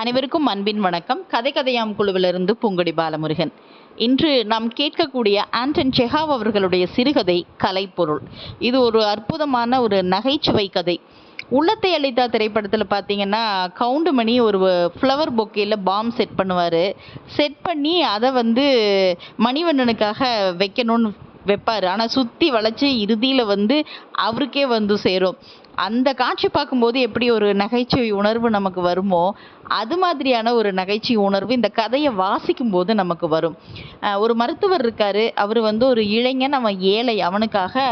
அனைவருக்கும் அன்பின் வணக்கம். கதை கதையாம் குழுவிலிருந்து பூங்கொடி பாலமுருகன். இன்று நாம் கேட்கக்கூடிய ஆண்டன் செஹாவ் அவர்களுடைய சிறுகதை கலைப்பொருள். இது ஒரு அற்புதமான ஒரு நகைச்சுவை கதை. உள்ளத்தை அளித்தா திரைப்படத்தில் பார்த்தீங்கன்னா கவுண்டுமணி ஒரு ஃப்ளவர் பொக்கையில் பாம் செட் பண்ணுவார். செட் பண்ணி அதை வந்து மணிவண்ணனுக்காக வைக்கணும்னு வைப்பார். ஆனால் சுற்றி வளைச்சி இறுதியில் வந்து அவருக்கே வந்து சேரும். அந்த காட்சி பார்க்கும்போது எப்படி ஒரு நகைச்சுவை உணர்வு நமக்கு வருமோ அது மாதிரியான ஒரு நகைச்சுவை உணர்வு இந்த கதையை வாசிக்கும் போது நமக்கு வரும். ஒரு மருத்துவர் இருக்காரு. அவர் வந்து ஒரு இளைஞன் அவன் ஏழை. அவனுக்காக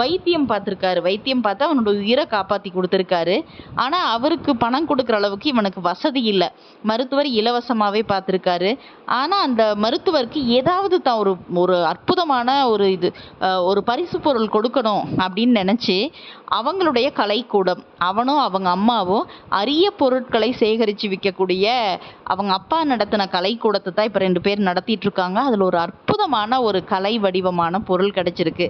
வைத்தியம் பார்த்துருக்காரு. வைத்தியம் பார்த்து அவனோட உயிரை காப்பாற்றி கொடுத்துருக்காரு. ஆனால் அவருக்கு பணம் கொடுக்குற அளவுக்கு இவனுக்கு வசதி இல்லை. மருத்துவர் இலவசமாகவே பார்த்துருக்காரு. ஆனால் அந்த மருத்துவருக்கு ஏதாவது தான் ஒரு ஒரு அற்புதமான ஒரு இது ஒரு பரிசு பொருள் கொடுக்கணும் அப்படின்னு நினச்சி அவங்களுடைய கலைக்கூடம் அவனும் அவங்க அம்மாவும் அரிய பொருட்களை சேகரித்து விற்கக்கூடிய அவங்க அப்பா நடத்தின கலைக்கூடத்தை தான் இப்போ ரெண்டு பேர் நடத்திட்டு இருக்காங்க அதில் ஒரு அற்புதமான ஒரு கலை வடிவமான பொருள் கிடைச்சிருக்கு.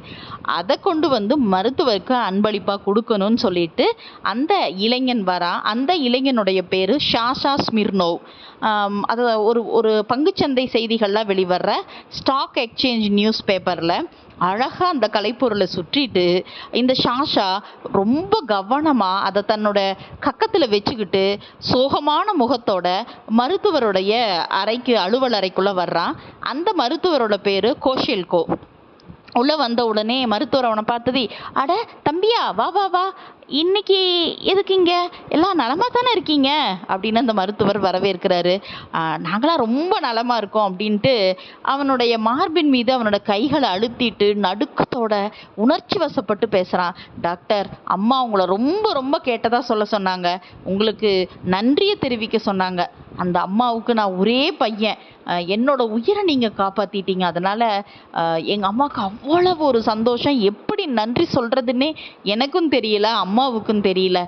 அதை கொண்டு வந்து மருத்துவருக்கு அன்பளிப்பாக கொடுக்கணும்னு சொல்லிட்டு அந்த இளைஞன் வரா அந்த இளைஞனுடைய பேர் ஷாஷா ஸ்மிர்னோவ் அது ஒரு ஒரு பங்குச்சந்தை செய்திகள்லாம் வெளிவர்ற ஸ்டாக் எக்ஸ்சேஞ்ச் நியூஸ் பேப்பரில் அழகாக அந்த கலைப்பொருளை சுற்றிட்டு இந்த ஷாஷா ரொம்ப கவனமாக அதை தன்னோட கக்கத்தில் வச்சுக்கிட்டு சோகமான முகத்தோட மருத்துவருடைய அறைக்கு அலுவல் அறைக்குள்ளே வர்றான். அந்த மருத்துவரோட பேர் கோஷெல்கோ. உள்ளே வந்த உடனே மருத்துவர் அவனை பார்த்தது அட தம்பியா வா வா வா. இன்னைக்கு எதுக்குங்க எல்லாம் நலமாக தானே இருக்கீங்க? அப்படின்னு அந்த மருத்துவர் வரவேற்கிறாரு. நாங்களாம் ரொம்ப நலமாக இருக்கோம் அப்படின்ட்டு அவனுடைய மார்பின் மீது அவனோட கைகளை அழுத்திட்டு நடுக்கத்தோட உணர்ச்சி வசப்பட்டு பேசுகிறான் டாக்டர் அம்மா உங்களை ரொம்ப ரொம்ப கேட்டதாக சொல்ல சொன்னாங்க. உங்களுக்கு நன்றியை தெரிவிக்க சொன்னாங்க. அந்த அம்மாவுக்கு நான் ஒரே பையன். என்னோட உயிரை நீங்கள் காப்பாற்றிட்டீங்க அதனால் எங்கள் அம்மாவுக்கு அவ்வளவு ஒரு சந்தோஷம். எப் எப்படி நன்றி சொல்கிறதுன்னே எனக்கும் தெரியல அம்மாவுக்கும் தெரியல.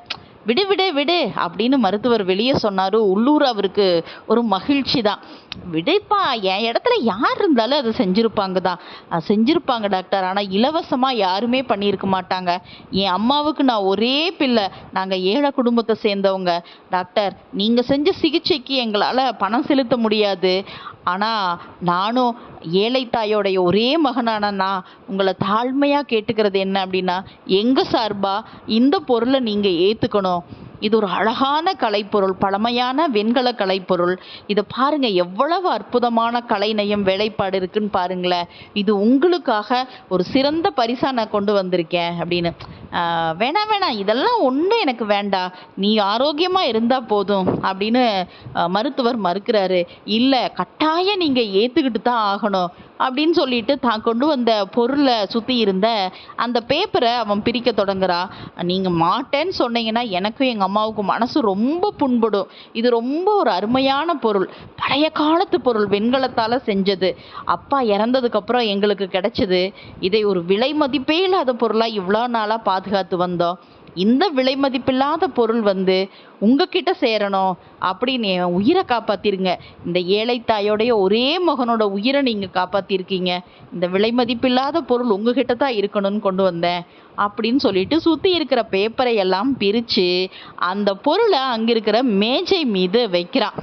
விடு விடு விடு அப்படின்னு மருத்துவர் வெளியே சொன்னார். உள்ளூர் அவருக்கு ஒரு மகிழ்ச்சி தான். விடுப்பா என் இடத்துல யார் இருந்தாலும் அதை செஞ்சுருப்பாங்க தான் செஞ்சுருப்பாங்க டாக்டர். ஆனால் இலவசமாக யாருமே பண்ணியிருக்க மாட்டாங்க. என் அம்மாவுக்கு நான் ஒரே பிள்ளை. நாங்கள் ஏழை குடும்பத்தை சேர்ந்தவங்க. டாக்டர் நீங்கள் செஞ்ச சிகிச்சைக்கு எங்களால் பணம் செலுத்த முடியாது. ஆனால் நானும் ஏழை தாயோடைய ஒரே மகனான நான் உங்களை தாழ்மையாக கேட்டுக்கிறது என்ன அப்படின்னா எங்கள் சார்பாக இந்த பொருளை நீங்கள் ஏற்றுக்கணும் இது ஒரு அழகான கலைப்பொருள் பழமையான வெண்கல கலைப்பொருள். இதை பாருங்க எவ்வளவு அற்புதமான கலைநயம் வேலைப்பாடு இருக்குன்னு பாருங்களேன். இது உங்களுக்காக ஒரு சிறந்த பரிசா நான் கொண்டு வந்திருக்கேன் அப்படின்னு. வேணாம் வேணாம் இதெல்லாம் ஒன்றும் எனக்கு வேண்டாம் நீ ஆரோக்கியமா இருந்தா போதும் அப்படின்னு மருத்துவர் மறுக்கிறாரு. இல்லை கட்டாயம் நீங்க ஏத்துக்கிட்டு தான் ஆகணும். அப்படின்னு சொல்லிட்டு தான் கொண்டு வந்த பொருளை சுற்றி இருந்த அந்த பேப்பரை அவன் பிரிக்க தொடங்குறா. நீங்கள் மாட்டேன்னு சொன்னீங்கன்னா எனக்கும் எங்கள் அம்மாவுக்கும் மனசு ரொம்ப புண்படும். இது ரொம்ப ஒரு அருமையான பொருள். பழைய காலத்து பொருள் வெண்கலத்தால் செஞ்சது. அப்பா இறந்ததுக்கப்புறம் எங்களுக்கு கிடைச்சது. இதை ஒரு விலை மதிப்பே இல்லாத பொருளாக இவ்வளோ நாளாக பாதுகாத்து வந்தோம். இந்த விலை மதிப்பில்லாத பொருள் வந்து உங்ககிட்ட சேரணும் அப்படின்னு என் உயிரை காப்பாத்திருங்க. இந்த ஏழை தாயோடைய ஒரே மகனோட உயிரை நீங்கள் காப்பாத்திருக்கீங்க. இந்த விலை மதிப்பில்லாத பொருள் உங்ககிட்ட தான் இருக்கணும்னு கொண்டு வந்தேன் அப்படின்னு சொல்லிட்டு சுற்றி இருக்கிற பேப்பரை எல்லாம் பிரித்து அந்த பொருளை அங்கே இருக்கிற மேஜை மீது வைக்கிறான்.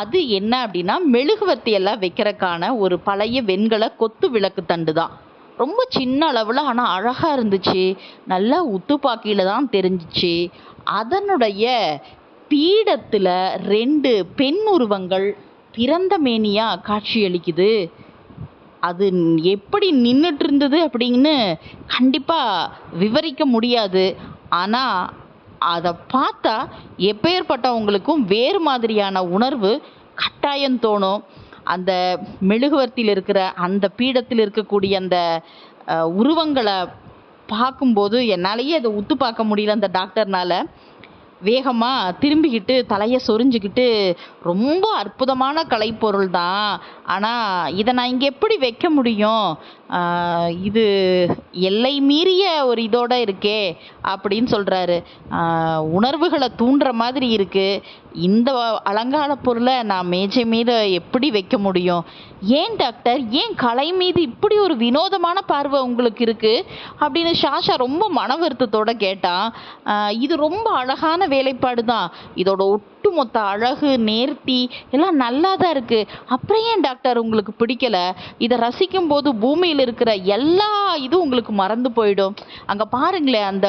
அது என்ன அப்படின்னா மெழுகுவர்த்தி எல்லாம் வைக்கிறக்கான ஒரு பழைய வெண்கல கொத்து விளக்கு தண்டு தான் ரொம்ப சின்ன அளவில் ஆனால் அழகாக இருந்துச்சு. நல்லா உத்துப்பாக்கியில் தான் தெரிஞ்சிச்சு. அதனுடைய பீடத்தில் ரெண்டு பெண் உருவங்கள் பிறந்த மேனியாக காட்சியளிக்குது. அது எப்படி நின்றுட்டு இருந்தது அப்படின்னு கண்டிப்பாக விவரிக்க முடியாது. ஆனால் அதை பார்த்தா எப்பேற்பட்டவங்களுக்கும் வேறு மாதிரியான உணர்வு கட்டாயம் தோணும். அந்த மெழுகுவர்த்தியில் இருக்கிற அந்த பீடத்தில் இருக்கக்கூடிய அந்த உருவங்களை பார்க்கும்போது என்னாலேயே அதை உத்து பார்க்க முடியல அந்த டாக்டர்னால. வேகமாக திரும்பிக்கிட்டு தலையை சொரிஞ்சுக்கிட்டு ரொம்ப அற்புதமான கலைப்பொருள் தான் ஆனால் இதை நான் இங்கே எப்படி வைக்க முடியும்? இது எல்லை மீறிய ஒரு இதோட இருக்கே அப்படின்னு சொல்கிறாரு உணர்வுகளை தூண்டுற மாதிரி இருக்குது இந்த அலங்கார பொருளை நான் மேஜை மீது எப்படி வைக்க முடியும்? ஏன் டாக்டர்? ஏன் கலை மீது இப்படி ஒரு வினோதமான பார்வை உங்களுக்கு இருக்குது அப்படின்னு ஷாஷா ரொம்ப மன வருத்தத்தோட கேட்டான் இது ரொம்ப அழகான வேலைப்பாடு தான் இதோட ஒட்டுமொத்த அழகு நேர் நேர்த்தி எல்லாம் நல்லா தான் இருக்குது அப்புறம் ஏன் டாக்டர் உங்களுக்கு பிடிக்கல? இதை ரசிக்கும் போது பூமியில் இருக்கிற எல்லா இதுவும் உங்களுக்கு மறந்து போயிடும். அங்கே பாருங்களேன் அந்த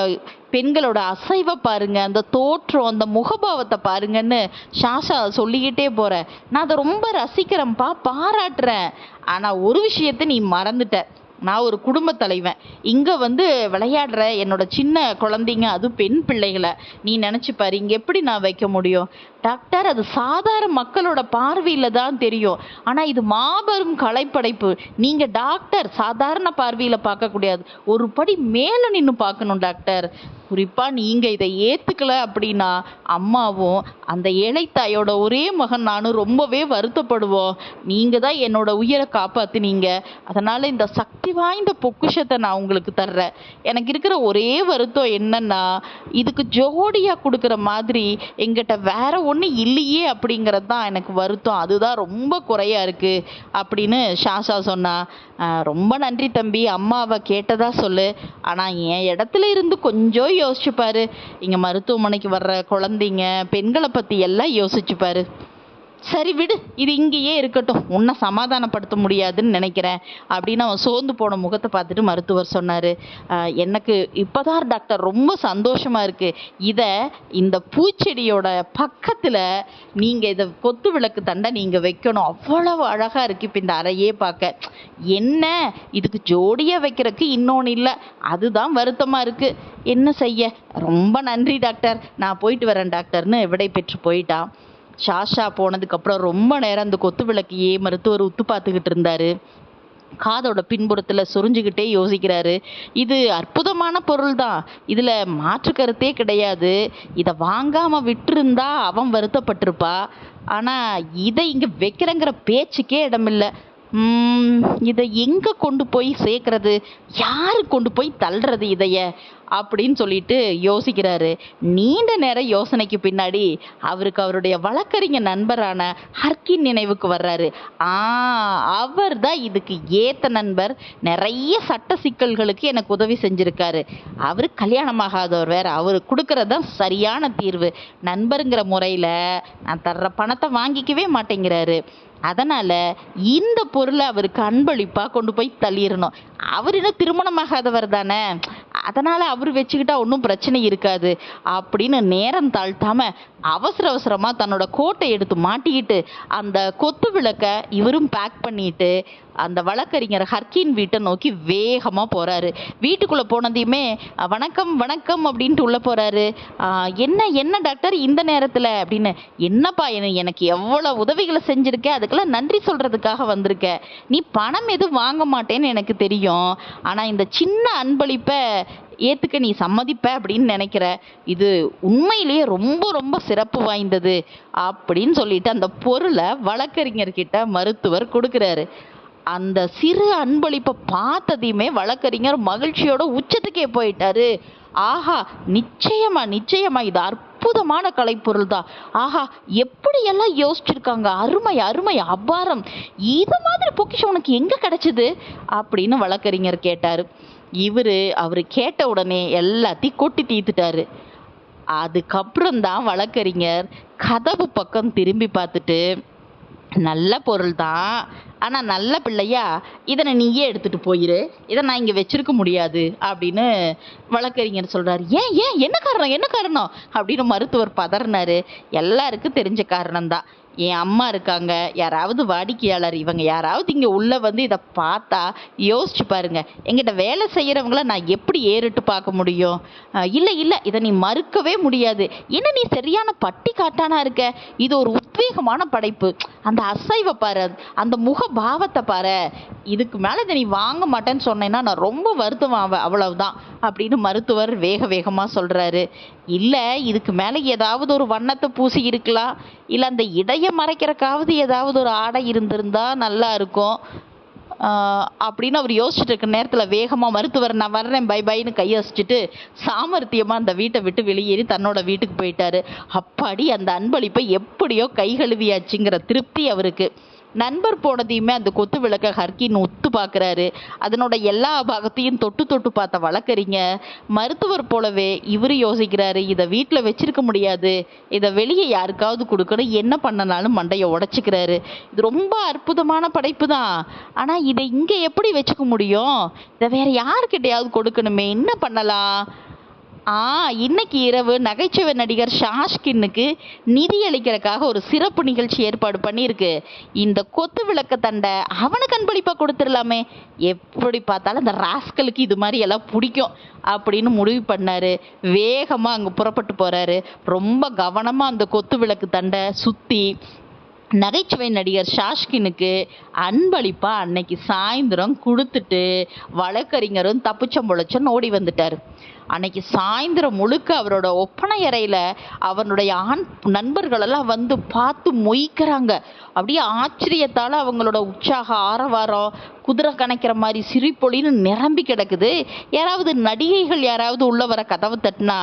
பெண்களோட அசைவை பாருங்க அந்த தோற்றம் அந்த முகபாவத்தை பாருங்கன்னு ஷாஷா சொல்லிக்கிட்டே போற. நான் அதை ரொம்ப ரசிக்கிறேன்ப்பா பாராட்டுறேன். ஆனால் ஒரு விஷயத்தை நீ மறந்துட்ட. நான் ஒரு குடும்ப தலைவன். இங்கே வந்து விளையாடுற என்னோட சின்ன குழந்தைங்க அது பெண் பிள்ளைகளை நீ நினச்சி பாரு இங்கே எப்படி நான் வைக்க முடியும்? டாக்டர் அது சாதாரண மக்களோட பார்வையில் தான் தெரியும். ஆனால் இது மாபெரும் கலைப்படைப்பு. நீங்கள் டாக்டர் சாதாரண பார்வையில் பார்க்கக்கூடாது ஒரு படி மேலே நின்று பார்க்கணும் டாக்டர். குறிப்பாக நீங்கள் இதை ஏற்றுக்கல அப்படின்னா அம்மாவும் அந்த ஏழைத்தாயோட ஒரே மகன் நானும் ரொம்பவே வருத்தப்படுவோம். நீங்கள் தான் என்னோட உயிரை காப்பாற்றினீங்க அதனால் இந்த சக்தி வாய்ந்த பொக்கிஷத்தை நான் உங்களுக்கு தர்றேன். எனக்கு இருக்கிற ஒரே வருத்தம் என்னன்னா இதுக்கு ஜோடியாக கொடுக்குற மாதிரி எங்கிட்ட வேற ஒன்று இல்லையே அப்படிங்கிறது தான் எனக்கு வருத்தம். அதுதான் ரொம்ப குறையா இருக்குது அப்படின்னு ஷாஷா சொன்னா ரொம்ப நன்றி தம்பி. அம்மாவை கேட்டதா சொல்லு. ஆனால் என் இடத்துல இருந்து கொஞ்சம் யோசிச்சு பாரு இங்க மருத்துவமனைக்கு வர்ற குழந்தைங்க பெண்களை பத்தி எல்லாம் யோசிச்சு பாரு சரி விடு இது இங்கேயே இருக்கட்டும். உன்னை சமாதானப்படுத்த முடியாதுன்னு நினைக்கிறேன். அப்படின்னு அவன் சோர்ந்து போன முகத்தை பார்த்துட்டு மருத்துவர் சொன்னார். எனக்கு இப்போதான் டாக்டர் ரொம்ப சந்தோஷமாக இருக்குது இதை இந்த பூச்செடியோட பக்கத்தில் நீங்கள் இதை கொத்து விளக்கு தண்டை நீங்கள் வைக்கணும். அவ்வளவு அழகாக இருக்கு இப்போ இந்த அறையே பார்க்க. என்ன? இதுக்கு ஜோடியாக வைக்கிறதுக்கு இன்னொன்று இல்லை. அதுதான் வருத்தமாக இருக்குது என்ன செய்ய? ரொம்ப நன்றி டாக்டர். நான் போயிட்டு வரேன் டாக்டர்னு விடை பெற்று போயிட்டான் ஷாஷா போனதுக்கப்புறம் ரொம்ப நேரம் அந்த கொத்து விளக்கையே மருத்துவர் உத்து பார்த்துக்கிட்டு இருந்தார். காதோட பின்புறத்தில் சொரிஞ்சுக்கிட்டே யோசிக்கிறாரு. இது அற்புதமான பொருள் தான். இதில் மாற்று கருத்தே கிடையாது. இதை வாங்காமல் விட்டுருந்தா அவன் வருத்தப்பட்டிருப்பா. ஆனால் இதை இங்கே வைக்கிறேங்கிற பேச்சுக்கே இடமில்லை. இதை எங்கே கொண்டு போய் சேர்க்கறது? யாரு கொண்டு போய் தள்ளுறது இதைய? அப்படின்னு சொல்லிட்டு யோசிக்கிறாரு. நீண்ட நேர யோசனைக்கு பின்னாடி அவருக்கு அவருடைய வழக்கறிஞர் நண்பரான ஹர்கின் நினைவுக்கு வர்றாரு. ஆ அவர் தான் இதுக்கு ஏத்த நண்பர். நிறைய சட்ட சிக்கல்களுக்கு எனக்கு உதவி செஞ்சிருக்காரு. அவர் கல்யாணமாகாதவர் வேற. அவர் கொடுக்கறது தான் சரியான தீர்வு. நண்பருங்கிற முறையில் நான் தர்ற பணத்தை வாங்கிக்கவே மாட்டேங்கிறாரு. அதனால இந்த பொருளை அவருக்கு அன்பளிப்பா கொண்டு போய் தள்ளிடணும். அவர் இன்னும் திருமணமாகாதவர் தானே? அதனால அவர் வச்சுக்கிட்டா ஒன்றும் பிரச்சனை இருக்காது. அப்படின்னு நேரம் தாழ்த்தாம அவசர அவசரமாக தன்னோட கோட்டை எடுத்து மாட்டிக்கிட்டு அந்த கொத்து விளக்க இவரும் பேக் பண்ணிட்டு அந்த வழக்கறிஞர் ஹர்கின் வீட்டை நோக்கி வேகமாக போகிறாரு வீட்டுக்குள்ளே போனதையுமே வணக்கம் வணக்கம் அப்படின்ட்டு உள்ளே போகிறாரு என்ன என்ன டாக்டர் இந்த நேரத்தில்? அப்படின்னு என்னப்பா எனக்கு எவ்வளோ உதவிகளை செஞ்சுருக்க? அதுக்கெல்லாம் நன்றி சொல்கிறதுக்காக வந்திருக்க. நீ பணம் எதுவும் வாங்க மாட்டேன்னு எனக்கு தெரியும். ஆனால் இந்த சின்ன அன்பளிப்பை ஏற்றுக்க நீ சம்மதிப்ப அப்படின்னு நினைக்கிற. இது உண்மையிலேயே ரொம்ப ரொம்ப சிறப்பு வாய்ந்தது அப்படின்னு சொல்லிட்டு அந்த பொருளை வழக்கறிஞர்கிட்ட மருத்துவர் கொடுக்குறாரு. அந்த சிறு அன்பளிப்பை பார்த்ததையுமே வழக்கறிஞர் மகிழ்ச்சியோட உச்சத்துக்கே போயிட்டாரு. ஆஹா நிச்சயமா நிச்சயமா இது அற்புதமான கலைப்பொருள் தான் ஆஹா எப்படியெல்லாம் யோசிச்சிருக்காங்க? அருமை அருமை அபாரம். இது மாதிரி பொக்கிஷம் உனக்கு எங்க கிடைச்சது? அப்படின்னு வழக்கறிஞர் கேட்டாரு. இவரு அவரு கேட்ட உடனே எல்லாத்தையும் கொட்டி தீர்த்துட்டாரு. அதுக்கப்புறம் தான் வழக்கறிஞர் கதவு பக்கம் திரும்பி பார்த்துட்டு நல்ல பொருள் தான் ஆனால் நல்ல பிள்ளையா இதனை நீயே எடுத்துகிட்டு போயிரு. இதை நான் இங்கே வச்சிருக்க முடியாது அப்படின்னு வழக்கறிஞர் சொல்கிறார் ஏன் ஏன்? என்ன காரணம்? என்ன காரணம்? அப்படின்னு மருத்துவர் பதறினார். எல்லாருக்கும் தெரிஞ்ச காரணம்தான். என் அம்மா இருக்காங்க. யாராவது வாடிக்கையாளர் இவங்க யாராவது இங்கே உள்ளே வந்து இதை பார்த்தா யோசிச்சு பாருங்க. எங்கிட்ட வேலை செய்கிறவங்கள நான் எப்படி ஏறிட்டு பார்க்க முடியும்? இல்லை இல்லை. இதை நீ மறுக்கவே முடியாது. என்ன நீ சரியான பட்டி காட்டானா இருக்க? இது ஒரு உத்வேகமான படைப்பு. அந்த அசைவை பாரு அந்த முக பாவத்தை பாரு. இதுக்கு மேலே இதை நீ வாங்க மாட்டேன்னு சொன்னேன்னா நான் ரொம்ப வருத்தம் ஆவேன். அவ்வளவுதான் அப்படின்னு மருத்துவர் வேக வேகமாக சொல்கிறாரு இல்லை இதுக்கு மேலே ஏதாவது ஒரு வண்ணத்தை பூசி இருக்கலாம். இல்லை அந்த இடையை மறைக்கிறக்காவது ஏதாவது ஒரு ஆடை இருந்திருந்தா நல்லா இருக்கும். அப்படின்னு அவர் யோசிச்சுட்டு இருக்க நேரத்தில் வேகமாக மருத்துவர் நான் வர்றேன் பை பைன்னு கையசிச்சுட்டு சாமர்த்தியமாக அந்த வீட்டை விட்டு வெளியேறி தன்னோட வீட்டுக்கு போயிட்டாரு. அப்பாடி அந்த அன்பளிப்பை எப்படியோ கை கழுவியாச்சுங்கிற திருப்தி அவருக்கு. நண்பர் போனதையுமே அந்த கொத்து விளக்க ஹர்கின் ஒத்து பார்க்குறாரு. அதனோட எல்லா பாகத்தையும் தொட்டு தொட்டு பார்த்த வழக்கறிங்க மருத்துவர் போலவே இவர் யோசிக்கிறாரு இதை வீட்டில் வச்சிருக்க முடியாது. இதை வெளியே யாருக்காவது கொடுக்கணும் என்ன பண்ணனாலும் மண்டையை உடச்சிக்கிறாரு. இது ரொம்ப அற்புதமான படைப்பு தான். ஆனால் இதை இங்கே எப்படி வச்சுக்க முடியும்? இதை வேற யாருக்கிட்டையாவது கொடுக்கணுமே என்ன பண்ணலாம்? ஆ இன்னைக்கு இரவு நகைச்சுவை நடிகர் ஷாஷ்கின்னுக்கு நிதி அளிக்கிறதுக்காக ஒரு சிறப்பு நிகழ்ச்சி ஏற்பாடு பண்ணியிருக்கு. இந்த கொத்து விளக்க தண்டை அவனுக்கு அன்பளிப்பாக கொடுத்துடலாமே. எப்படி பார்த்தாலும் அந்த ராஸ்கலுக்கு இது மாதிரி எல்லாம் பிடிக்கும் அப்படின்னு முடிவு பண்ணாரு. வேகமாக அங்கே புறப்பட்டு போறாரு. ரொம்ப கவனமாக அந்த கொத்து விளக்கு தண்டை சுற்றி நகைச்சுவை நடிகர் ஷாஷ்கினுக்கு அன்பளிப்பாக அன்னைக்கு சாயந்தரம் கொடுத்துட்டு வழக்கறிஞரும் தப்புச்சம் பொழைச்சும் ஓடி வந்துட்டார். அன்னைக்கு சாயந்தரம் முழுக்க அவரோட ஒப்பனை அறையில் அவனுடைய ஆண் நண்பர்களெல்லாம் வந்து பார்த்து மொய்க்கிறாங்க. அப்படியே ஆச்சரியத்தால் அவங்களோட உற்சாக ஆரவாரம் குதிரை கணக்கிற மாதிரி சிரிப்பொழின்னு நிரம்பி கிடக்குது. யாராவது நடிகைகள் யாராவது உள்ள வர கதவை தட்டினா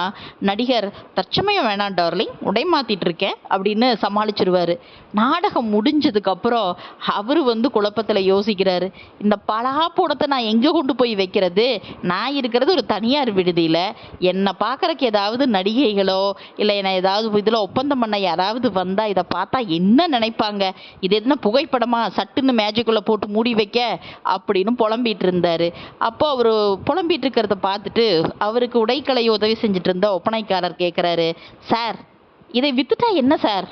நடிகர் தற்சமயம் வேணாம் டார்லிங் உடை மாத்திட்டு இருக்கேன் அப்படின்னு சமாளிச்சிருவாரு. நாடகம் முடிஞ்சதுக்கு அப்புறம் அவர் வந்து குழப்பத்தில் யோசிக்கிறாரு. இந்த பலாப்பூடத்தை நான் எங்கே கொண்டு போய் வைக்கிறது? நான் இருக்கிறது ஒரு தனியார் விடுதியில். என்னை பார்க்கறக்கு ஏதாவது நடிகைகளோ இல்லை என்னை ஏதாவது இதில் ஒப்பந்தம் பண்ண யாராவது வந்தால் இதை பார்த்தா என்ன நினைப்பாங்க? இது என்ன புகைப்படமா? சட்டுன்னு மேஜிக்குள்ளே போட்டு மூடி வைக்க? அப்படின்னு புலம்பிட்டு இருந்தார். அப்போ அவர் புலம்பிகிட்டு இருக்கிறத பார்த்துட்டு அவருக்கு உடைக்கலை உதவி செஞ்சுட்டு இருந்த ஒப்பனைக்காரர் கேட்குறாரு சார் இதை வித்துட்டா என்ன சார்?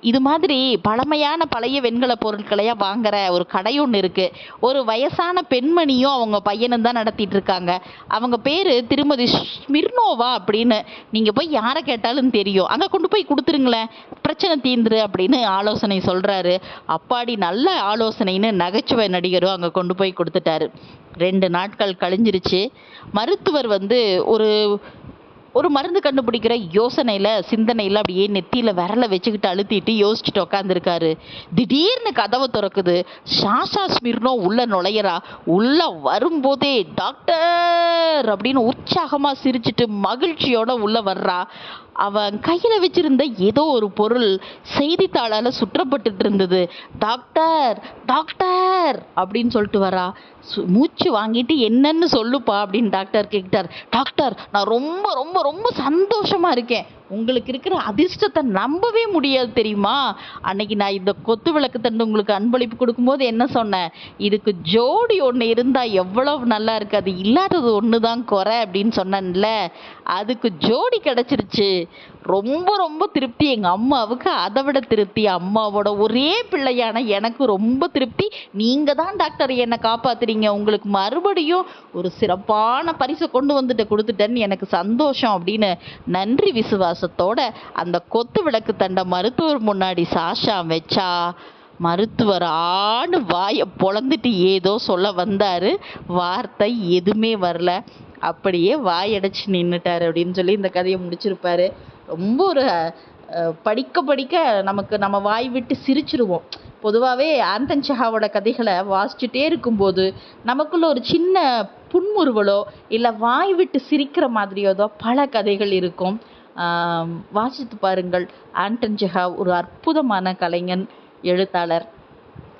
இது மாதிரி பழமையான பழைய வெண்கல பொருட்களையாக வாங்குற ஒரு கடை ஒன்று இருக்குது ஒரு வயசான பெண்மணியும் அவங்க பையனும் தான் நடத்திட்டு இருக்காங்க. அவங்க பேர் திருமதி ஸ்மிர்னோவா அப்படின்னு நீங்கள் போய் யாரை கேட்டாலும் தெரியும். அங்கே கொண்டு போய் கொடுத்துருங்களேன். பிரச்சனை தீந்துரு அப்படின்னு ஆலோசனை சொல்கிறாரு அப்பாடி நல்ல ஆலோசனைன்னு நகைச்சுவை நடிகரும் அங்கே கொண்டு போய் கொடுத்துட்டாரு. ரெண்டு நாட்கள் கழிஞ்சிருச்சு. மருத்துவர் வந்து ஒரு ஒரு மருந்து கண்டுபிடிக்கிற யோசனையில் சிந்தனையில் அப்படியே நெத்தியில் விரலை வச்சுக்கிட்டு அழுத்திட்டு யோசிச்சுட்டு உக்காந்துருக்காரு. திடீர்னு கதவை திறக்குது. ஷாஷா ஸ்மிர்னோ உள்ள நுழையிறா. உள்ள வரும்போதே டாக்டர்! அப்படின்னு உற்சாகமாக சிரிச்சிட்டு மகிழ்ச்சியோட உள்ள வர்றா. அவன் கையில் வச்சிருந்த ஏதோ ஒரு பொருள் செய்தித்தாளால் சுற்றப்பட்டுட்டு இருந்தது. டாக்டர் டாக்டர் அப்படின்னு சொல்லிட்டு வரா. சு- மூச்சு வாங்கிட்டு என்னன்னு சொல்லுப்பா அப்படின்னு டாக்டர் கேட்டார். டாக்டர் நான் ரொம்ப ரொம்ப ரொம்ப சந்தோஷமாக இருக்கேன். உங்களுக்கு இருக்கிற அதிர்ஷ்டத்தை நம்பவே முடியாது தெரியுமா? அன்னைக்கு நான் இந்த கொத்து விளக்கு தண்டு உங்களுக்கு அன்பளிப்பு கொடுக்கும்போது என்ன சொன்னேன்? இதுக்கு ஜோடி ஒன்று இருந்தால் எவ்வளவு நல்லா இருக்கு. அது இல்லாதது ஒன்று தான் குறை அப்படின்னு சொன்னேன்ல. அதுக்கு ஜோடி கிடச்சிருச்சு. ரொம்ப ரொம்ப திருப்தி எங்கள் அம்மாவுக்கு. அதை விட திருப்தி அம்மாவோட ஒரே பிள்ளையான எனக்கு ரொம்ப திருப்தி. நீங்கள் தான் டாக்டர் என்னை காப்பாத்துறீங்க. உங்களுக்கு மறுபடியும் ஒரு சிறப்பான பரிசை கொண்டு வந்துட்டு கொடுத்துட்டேன்னு எனக்கு சந்தோஷம் அப்படின்னு நன்றி விசுவாசத்தோட அந்த கொத்து விளக்கு தண்டை மருத்துவர் முன்னாடி சாஷா வச்சா மருத்துவர் ஆண்டு வாயை பொழந்துட்டு ஏதோ சொல்ல வந்தார். வார்த்தை எதுவுமே வரல. அப்படியே வாயடைச்சு நின்றுட்டார் அப்படின்னு சொல்லி இந்த கதையை முடிச்சிருப்பாரு. ரொம்ப ஒரு படிக்க படிக்க நமக்கு நம்ம வாய் விட்டு சிரிச்சிருவோம். பொதுவாகவே ஆந்தன் சஹாவோட கதைகளை வாசிச்சுட்டே இருக்கும்போது நமக்குள்ள ஒரு சின்ன புன்முறுவலோ இல்லை வாய் விட்டு சிரிக்கிற மாதிரியோ ஏதோ பல கதைகள் இருக்கும். வாசித்து பாருங்கள். ஆண்டன் செஹாவ் ஒரு அற்புதமான கலைஞன் எழுத்தாளர்.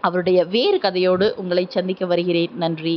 அவருடைய வேறு கதையோடு உங்களை சந்திக்க வருகிறேன். நன்றி.